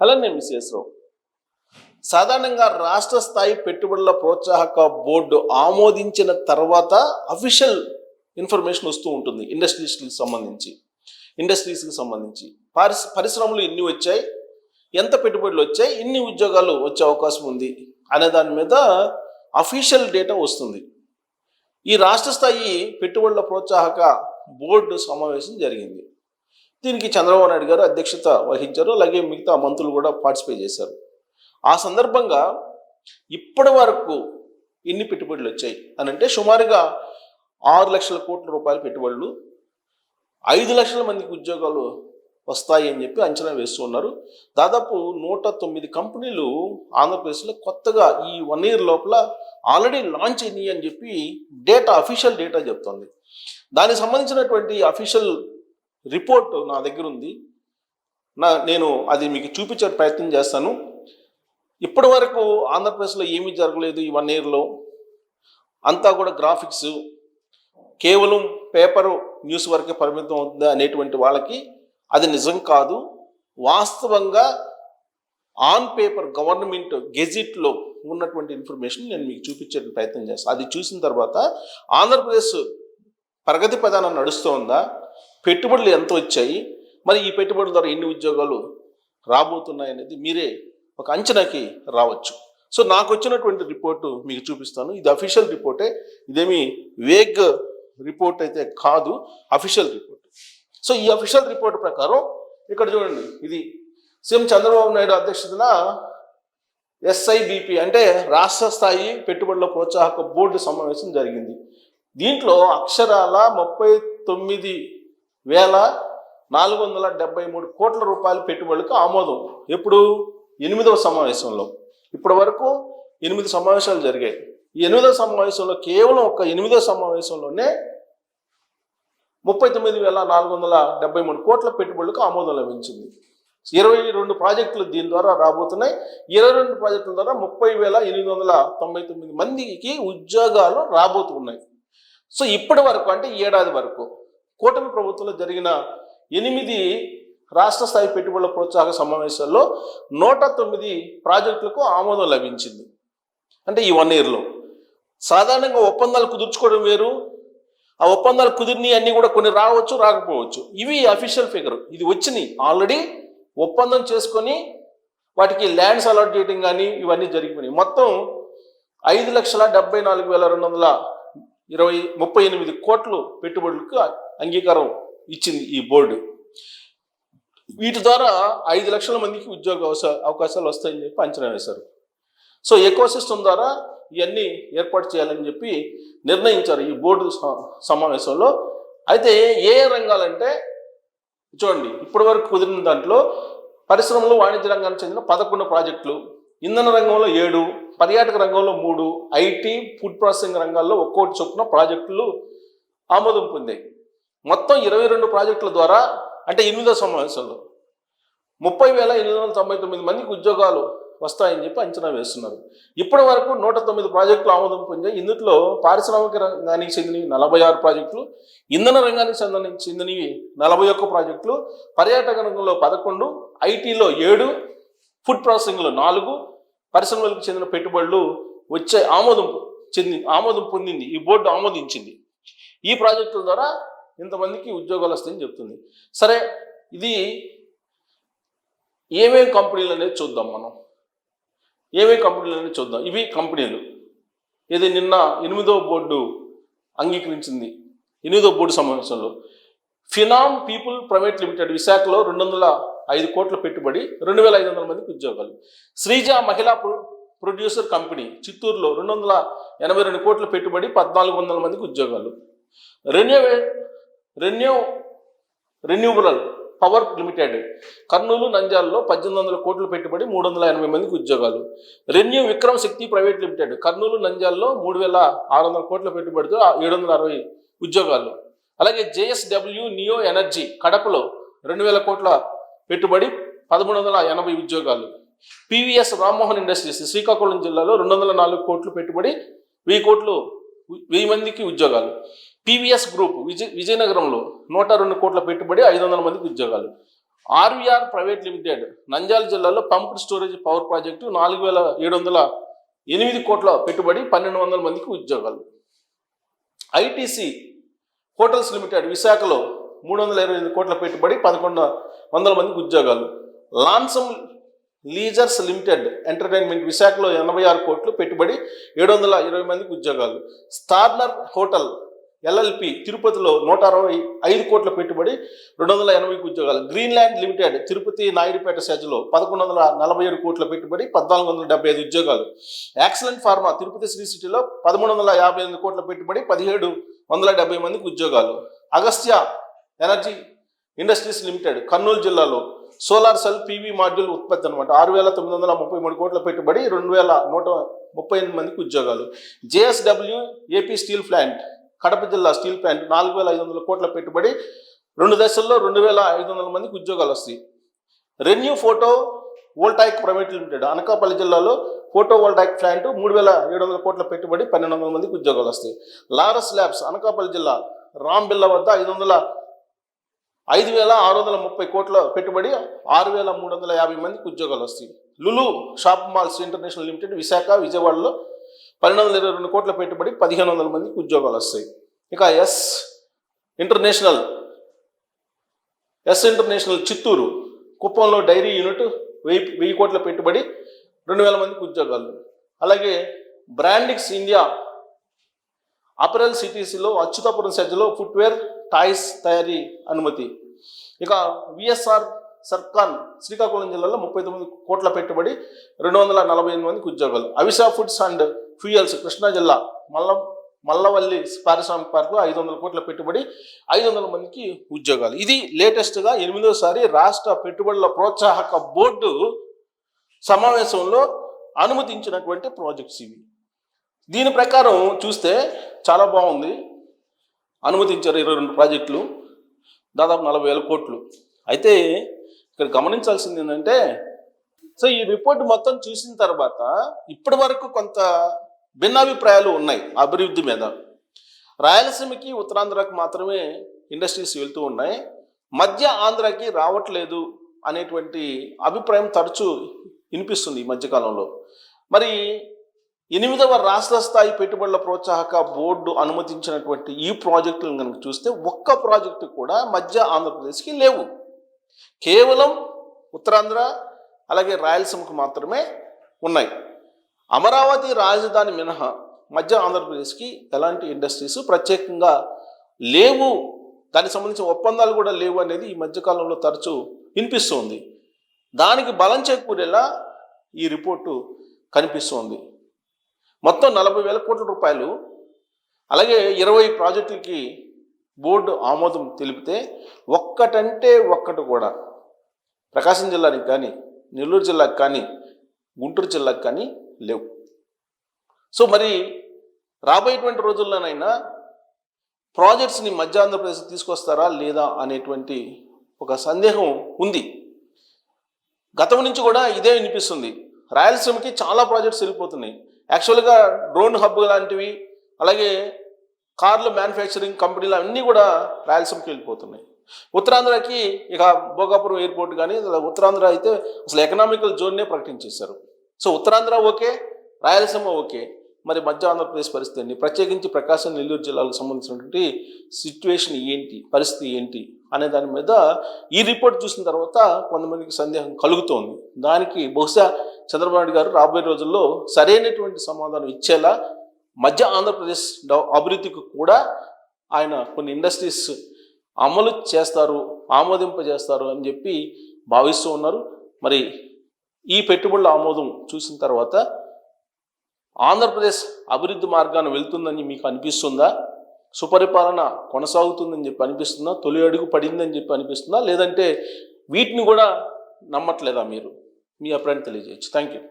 అలా నేను మిస్ రావు. సాధారణంగా రాష్ట్ర స్థాయి పెట్టుబడుల ప్రోత్సాహక బోర్డు ఆమోదించిన తర్వాత అఫీషియల్ ఇన్ఫర్మేషన్ వస్తూ ఉంటుంది ఇండస్ట్రీస్కి సంబంధించి. ఇండస్ట్రీస్కి సంబంధించి. పరిశ పరిశ్రమలు ఎన్ని వచ్చాయి ఎంత పెట్టుబడులు వచ్చాయి ఎన్ని ఉద్యోగాలు వచ్చే అవకాశం ఉంది అనే దాని మీద అఫీషియల్ డేటా వస్తుంది. ఈ రాష్ట్ర స్థాయి పెట్టుబడుల ప్రోత్సాహక బోర్డు సమావేశం జరిగింది. దీనికి చంద్రబాబు నాయుడు గారు అధ్యక్షత వహించారు. అలాగే మిగతా మంత్రులు కూడా పార్టిసిపేట్ చేశారు. ఆ సందర్భంగా ఇప్పటి వరకు ఎన్ని పెట్టుబడులు వచ్చాయి? అని అంటే సుమారుగా ఆరు లక్షల కోట్ల రూపాయల పెట్టుబడులు ఐదు లక్షల మందికి ఉద్యోగాలు వస్తాయి అని చెప్పి అంచనా వేస్తున్నారు దాదాపు నూట తొమ్మిది కంపెనీలు ఆంధ్రప్రదేశ్లో కొత్తగా ఈ వన్ ఇయర్ లోపల ఆల్రెడీ లాంచ్ అయినాయి అని చెప్పి డేటా అఫీషియల్ డేటా చెప్తోంది. దానికి సంబంధించినటువంటి అఫీషియల్ రిపోర్ట్ నా దగ్గర ఉంది నా నేను అది మీకు చూపించే ప్రయత్నం చేస్తాను. ఇప్పటి వరకు ఆంధ్రప్రదేశ్లో ఏమీ జరగలేదు ఈ వన్ ఇయర్లో. అంతా కూడా గ్రాఫిక్స్ కేవలం పేపరు న్యూస్ వరకే పరిమితం అవుతుంది అనేటువంటి వాళ్ళకి అది నిజం కాదు. వాస్తవంగా ఆన్ పేపర్ గవర్నమెంట్ గెజిట్లో ఉన్నటువంటి ఇన్ఫర్మేషన్ నేను మీకు చూపించే ప్రయత్నం చేస్తాను. అది చూసిన తర్వాత ఆంధ్రప్రదేశ్ ప్రగతి ప్రధానం నడుస్తోందా? పెట్టుబడులు ఎంత వచ్చాయి? మరి ఈ పెట్టుబడుల ద్వారా ఎన్ని ఉద్యోగాలు రాబోతున్నాయి అనేది మీరే ఒక అంచనాకి రావచ్చు. సో నాకు వచ్చినటువంటి రిపోర్టు మీకు చూపిస్తాను. ఇది అఫీషియల్ రిపోర్టే. ఇదేమి వేగ్ రిపోర్ట్ అయితే కాదు. Official report. సో ఈ అఫీషియల్ రిపోర్ట్ ప్రకారం ఇక్కడ చూడండి. ఇది సీఎం చంద్రబాబు నాయుడు అధ్యక్షతన ఎస్ఐబిపి అంటే రాష్ట్ర స్థాయి పెట్టుబడుల ప్రోత్సాహక బోర్డు సమావేశం జరిగింది. దీంట్లో అక్షరాల ముప్పై తొమ్మిది వేల నాలుగు వందల డెబ్బై మూడు కోట్ల రూపాయల పెట్టుబడులకు ఆమోదం. ఎప్పుడు? ఎనిమిదవ సమావేశంలో. ఇప్పటి వరకు ఎనిమిది సమావేశాలు జరిగాయి. ఈ ఎనిమిదవ సమావేశంలో కేవలం ఒక ఎనిమిదవ సమావేశంలోనే ముప్పై తొమ్మిది వేల నాలుగు వందల డెబ్బై మూడు కోట్ల పెట్టుబడులకు ఆమోదం లభించింది. ఇరవై రెండు ప్రాజెక్టులు దీని ద్వారా రాబోతున్నాయి. ఇరవై రెండు ప్రాజెక్టుల ద్వారా ముప్పై వేల ఎనిమిది వందల తొంభై తొమ్మిది మందికి ఉద్యోగాలు రాబోతున్నాయి. సో ఇప్పటి వరకు అంటే ఏడాది వరకు కూటమి ప్రభుత్వంలో జరిగిన ఎనిమిది రాష్ట్ర స్థాయి పెట్టుబడుల ప్రోత్సాహక సమావేశాల్లో నూట తొమ్మిది ప్రాజెక్టులకు ఆమోదం లభించింది. అంటే ఈ వన్ ఇయర్లో. సాధారణంగా ఒప్పందాలు కుదుర్చుకోవడం వేరు. ఆ ఒప్పందాలు కుదిరినవి అన్నీ కూడా కొన్ని రావచ్చు రాకపోవచ్చు. ఇవి అఫీషియల్ ఫిగర్. ఇది వచ్చినాయి. ఆల్రెడీ ఒప్పందం చేసుకొని వాటికి ల్యాండ్స్ అలాట్ చేయడం కానీ ఇవన్నీ జరిగిపోయినాయి. మొత్తం ఐదు లక్షల డెబ్బై నాలుగు వేల రెండు వందల ఇరవై ముప్పై ఎనిమిది కోట్లు పెట్టుబడులకు అంగీకారం ఇచ్చింది ఈ బోర్డు. వీటి ద్వారా ఐదు లక్షల మందికి ఉద్యోగ అవకాశాలు వస్తాయని చెప్పి అంచనా వేశారు. సో ఎకో సిస్టమ్ ద్వారా ఇవన్నీ ఏర్పాటు చేయాలని చెప్పి నిర్ణయించారు ఈ బోర్డు స- సమావేశంలో. అయితే ఏ ఏ రంగాలంటే చూడండి ఇప్పటి వరకు కుదిరిన దాంట్లో పరిశ్రమలు వాణిజ్య రంగానికి చెందిన పదకొండు ప్రాజెక్టులు ఇంధన రంగంలో ఏడు పర్యాటక రంగంలో మూడు ఐటీ ఫుడ్ ప్రాసెసింగ్ రంగాల్లో ఒక్కోటి చొప్పున ప్రాజెక్టులు ఆమోదం పొందాయి. మొత్తం ఇరవై రెండు ప్రాజెక్టుల ద్వారా అంటే ఎనిమిదో సమావేశంలో ముప్పై వేల ఎనిమిది వందల తొంభై తొమ్మిది మందికి ఉద్యోగాలు వస్తాయని చెప్పి అంచనా వేస్తున్నారు. ఇప్పటి వరకు నూట తొమ్మిది ప్రాజెక్టులు ఆమోదం పొందాయి. ఇందులో పారిశ్రామిక రంగానికి చెందినవి నలభై ఆరు ప్రాజెక్టులు ఇంధన రంగానికి చెందిన చెందినవి నలభై ఒక్క ప్రాజెక్టులు పర్యాటక రంగంలో పదకొండు ఐటీలో ఏడు ఫుడ్ ప్రాసెసింగ్లో నాలుగు పరిశ్రమలకు చెందిన పెట్టుబడులు వచ్చే ఆమోదం చెంది ఆమోదం పొందింది. ఈ బోర్డు ఆమోదించింది. ఈ ప్రాజెక్టుల ద్వారా ఇంతమందికి ఉద్యోగాలు వస్తాయని చెప్తుంది. సరే ఇది ఏమేమి కంపెనీలు అనేది చూద్దాం మనం. ఏమేమి కంపెనీలు అనేది చూద్దాం. ఇవి కంపెనీలు. ఇది నిన్న ఎనిమిదో బోర్డు అంగీకరించింది. ఎనిమిదో బోర్డు సమావేశంలో ఫినామ్ పీపుల్ ప్రైవేట్ లిమిటెడ్ విశాఖలో రెండు వందల ఐదు కోట్ల పెట్టుబడి రెండు వేల ఐదు వందల మందికి ఉద్యోగాలు. శ్రీజ మహిళా ప్రొ- ప్రొడ్యూసర్ కంపెనీ చిత్తూరులో రెండు వందల ఎనభై రెండు కోట్ల పెట్టుబడి పద్నాలుగు వందల మందికి ఉద్యోగాలు. Renew renew renewable power limited Kurnool నంద్యాలలో పద్దెనిమిది వందల కోట్లు పెట్టుబడి మూడు వందల ఎనభై మందికి ఉద్యోగాలు. ReNew Vikram Shakti private limited Kurnool నంద్యాలలో మూడు వేల ఆరు వందల కోట్ల పెట్టుబడితో ఏడు వందల అరవై ఉద్యోగాలు. అలాగే జేఎస్డబ్ల్యూ నియో ఎనర్జీ కడపలో రెండు వేల కోట్ల పెట్టుబడి పదమూడు వందల ఎనభై ఉద్యోగాలు. పివిఎస్ రామ్మోహన్ ఇండస్ట్రీస్ శ్రీకాకుళం జిల్లాలో రెండు వందల నాలుగు కోట్లు పెట్టుబడి వెయ్యి కోట్లు వెయ్యి మందికి ఉద్యోగాలు. పివిఎస్ గ్రూప్ విజయ విజయనగరంలో నూట రెండు కోట్ల పెట్టుబడి ఐదు వందల మందికి ఉద్యోగాలు. ఆర్వీఆర్ ప్రైవేట్ లిమిటెడ్ నంద్యాల జిల్లాలో పంప్డ్ స్టోరేజ్ పవర్ ప్రాజెక్టు నాలుగు వేల ఏడు వందల ఎనిమిది కోట్ల పెట్టుబడి పన్నెండు వందల మందికి ఉద్యోగాలు. ఐటీసీ హోటల్స్ లిమిటెడ్ విశాఖలో మూడు వందల ఇరవై ఎనిమిది కోట్ల పెట్టుబడి పదకొండు వందల మందికి ఉద్యోగాలు. లాన్సమ్ లీజర్స్ లిమిటెడ్ ఎంటర్టైన్మెంట్ విశాఖలో ఎనభై ఆరు కోట్లు పెట్టుబడి ఏడు వందల ఇరవై మందికి ఉద్యోగాలు. స్టార్నర్ హోటల్ ఎల్ఎల్పి తిరుపతిలో నూట అరవై ఐదు కోట్ల పెట్టుబడి రెండు వందల ఎనభైకి ఉద్యోగాలు. గ్రీన్లాండ్ లిమిటెడ్ తిరుపతి నాయుడుపేట సెజ్లో పదకొండు వందల నలభై ఏడు కోట్ల పెట్టుబడి పద్నాలుగు వందల డెబ్బై ఐదు ఉద్యోగాలు. యాక్సిలెంట్ ఫార్మా తిరుపతి శ్రీ సిటీలో పదమూడు వందల యాభై ఎనిమిది కోట్ల పెట్టుబడి పదిహేడు వందల డెబ్బై మందికి ఉద్యోగాలు. Agastya energy industries limited Kurnool జిల్లాలో సోలార్ సెల్ పీవీ మాడ్యూల్ ఉత్పత్తి అనమాట ఆరు వేల తొమ్మిది వందల ముప్పై మూడు కోట్ల పెట్టుబడి రెండు వేల నూట ముప్పై ఎనిమిది మందికి ఉద్యోగాలు. JSW AP steel plant Kadapa జిల్లా స్టీల్ ప్లాంట్ నాలుగు వేల ఐదు వందల కోట్ల పెట్టుబడి రెండు దశల్లో రెండు వేల ఐదు వందల మందికి ఉద్యోగాలు వస్తాయి. ReNew photovoltaic private limited Anakapalli జిల్లాలో ఫోటో వోల్టాయిక్ ప్లాంట్ మూడు వేల ఏడు వందల కోట్ల పెట్టుబడి పన్నెండు వందల మందికి ఉద్యోగాలు వస్తాయి. లారస్ ల్యాబ్స్ అనకాపల్లి జిల్లా రామ్ బిల్లా వద్ద ఐదు వందల ఐదు వేల ఆరు వందల ముప్పై కోట్ల పెట్టుబడి ఆరు వేల మూడు వందల యాభై మందికి ఉద్యోగాలు వస్తాయి. Lulu shop malls international limited Visakha విజయవాడలో పన్నెండు వందల ఇరవై రెండు కోట్ల పెట్టుబడి పదిహేను వందల మందికి ఉద్యోగాలు వస్తాయి. ఇక S international S international Chittoor కుప్పంలో డైరీ యూనిట్ వెయ్యి వెయ్యి కోట్ల పెట్టుబడి రెండు వేల మందికి ఉద్యోగాలు. అలాగే బ్రాండిక్స్ ఇండియా అపరల్ సిటీస్లో అచ్యుతాపురం సెజ్లో ఫుట్వేర్ టాయ్స్ తయారీ అనుమతి. ఇక విఎస్ఆర్ సర్కాన్ శ్రీకాకుళం జిల్లాలో ముప్పై తొమ్మిది కోట్ల పెట్టుబడి రెండు వందల నలభై ఎనిమిది మందికి ఉద్యోగాలు. Avisa foods and fuels Krishna జిల్లా మల్ల మల్లవల్లి పారిశ్రామిక పార్కులో ఐదు వందల కోట్ల పెట్టుబడి ఐదు వందల మందికి ఉద్యోగాలు. ఇది లేటెస్ట్గా ఎనిమిదోసారి రాష్ట్ర పెట్టుబడుల ప్రోత్సాహక బోర్డు సమావేశంలో అనుమతించినటువంటి ప్రాజెక్ట్స్ ఇవి. దీని ప్రకారం చూస్తే చాలా బాగుంది. అనుమతించారు ఇరవై రెండు ప్రాజెక్టులు. దాదాపు నలభై వేల కోట్లు. అయితే ఇక్కడ గమనించాల్సింది ఏంటంటే సో ఈ రిపోర్ట్ మొత్తం చూసిన తర్వాత ఇప్పటి వరకు కొంత భిన్నాభిప్రాయాలు ఉన్నాయి అభివృద్ధి మీద. రాయలసీమకి ఉత్తరాంధ్రకు మాత్రమే ఇండస్ట్రీస్ వెళ్తూ ఉన్నాయి. మధ్య ఆంధ్రాకి రావట్లేదు అనేటువంటి అభిప్రాయం తరచూ వినిపిస్తుంది ఈ మధ్యకాలంలో. మరి ఎనిమిదవ రాష్ట్ర స్థాయి పెట్టుబడుల ప్రోత్సాహక బోర్డు అనుమతించినటువంటి ఈ ప్రాజెక్టులను కనుక చూస్తే ఒక్క ప్రాజెక్టు కూడా మధ్య ఆంధ్రప్రదేశ్కి లేవు. కేవలం ఉత్తరాంధ్ర అలాగే రాయలసీమకు మాత్రమే ఉన్నాయి. అమరావతి రాజధాని మినహా మధ్య ఆంధ్రప్రదేశ్కి ఎలాంటి ఇండస్ట్రీస్ ప్రత్యేకంగా లేవు. దానికి సంబంధించిన ఒప్పందాలు కూడా లేవు అనేది ఈ మధ్యకాలంలో తరచూ వినిపిస్తుంది. దానికి బలం చేకూరేలా ఈ రిపోర్టు కనిపిస్తోంది. మొత్తం నలభై వేల కోట్ల రూపాయలు. అలాగే ఇరవై ప్రాజెక్టులకి బోర్డు ఆమోదం తెలిపితే ఒక్కటంటే ఒక్కటి కూడా ప్రకాశం జిల్లానికి కానీ నెల్లూరు జిల్లాకు కానీ గుంటూరు జిల్లాకు కానీ లేవు. సో మరి రాబోయేటువంటి రోజుల్లోనైనా ప్రాజెక్ట్స్ని మధ్య ఆంధ్రప్రదేశ్ తీసుకొస్తారా లేదా అనేటువంటి ఒక సందేహం ఉంది. గతం నుంచి కూడా ఇదే వినిపిస్తుంది. రాయలసీమకి చాలా ప్రాజెక్ట్స్ వెళ్ళిపోతున్నాయి. యాక్చువల్గా డ్రోన్ హబ్ లాంటివి అలాగే కార్లు మ్యానుఫ్యాక్చరింగ్ కంపెనీలు అన్నీ కూడా రాయలసీమకి వెళ్ళిపోతున్నాయి. ఉత్తరాంధ్రకి ఇక భోగాపురం ఎయిర్పోర్ట్ కానీ ఉత్తరాంధ్ర అయితే అసలు ఎకనామికల్ జోన్నే ప్రకటించేశారు. So Uttarandhra okay Rayalaseema okay మరి మధ్య ఆంధ్రప్రదేశ్ పరిస్థితి ఏంటి? ప్రత్యేకించి ప్రకాశం నెల్లూరు జిల్లాలకు సంబంధించినటువంటి సిచ్యువేషన్ ఏంటి? పరిస్థితి ఏంటి? అనే దాని మీద ఈ రిపోర్ట్ చూసిన తర్వాత కొంతమందికి సందేహం కలుగుతోంది. దానికి బహుశా చంద్రబాబు నాయుడు గారు రాబోయే రోజుల్లో సరైనటువంటి సమాధానం ఇచ్చేలా మధ్య ఆంధ్రప్రదేశ్ అభివృద్ధికి కూడా ఆయన కొన్ని ఇండస్ట్రీస్ అమలు చేస్తారు ఆమోదింపజేస్తారు అని చెప్పి భావిస్తూ ఉన్నారు. మరి ఈ పెట్టుబడుల ఆమోదం చూసిన తర్వాత ఆంధ్రప్రదేశ్ అభివృద్ధి మార్గాన్ని వెళ్తుందని మీకు అనిపిస్తుందా? సుపరిపాలన కొనసాగుతుందని చెప్పి అనిపిస్తుందా? తొలి అడుగు పడిందని చెప్పి అనిపిస్తుందా? లేదంటే వీటిని కూడా నమ్మట్లేదా మీరు? మీ అభిప్రాయం తెలియజేయచ్చు థ్యాంక్ యూ